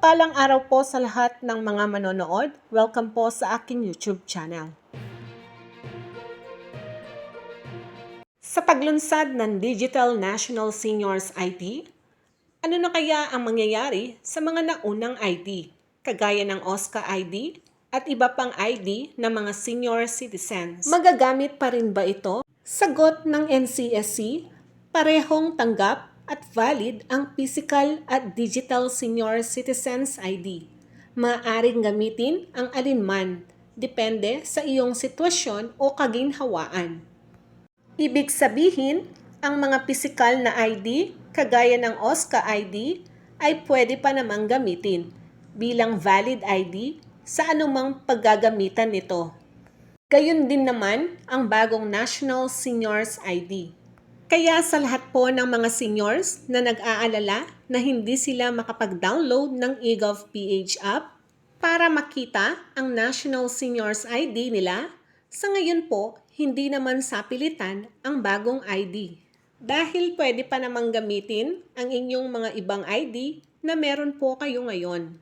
Mapagpalang araw po sa lahat ng mga manonood. Welcome po sa aking YouTube channel. Sa paglunsad ng Digital National Seniors ID, ano na kaya ang mangyayari sa mga naunang ID, kagaya ng OSCA ID at iba pang ID ng mga senior citizens? Magagamit pa rin ba ito? Sagot ng NCSC, parehong tanggap at valid ang physical at digital senior citizens ID. Maaaring gamitin ang alinman, depende sa iyong sitwasyon o kaginhawaan. Ibig sabihin, ang mga pisikal na ID, kagaya ng OSCA ID, ay pwede pa namang gamitin bilang valid ID sa anumang paggagamitan nito. Gayun din naman ang bagong National Seniors ID. Kaya sa lahat po ng mga seniors na nag-aalala na hindi sila makapag-download ng eGovPH app para makita ang National Seniors ID nila, sa ngayon po, hindi naman sapilitan ang bagong ID. Dahil pwede pa namang gamitin ang inyong mga ibang ID na meron po kayo ngayon.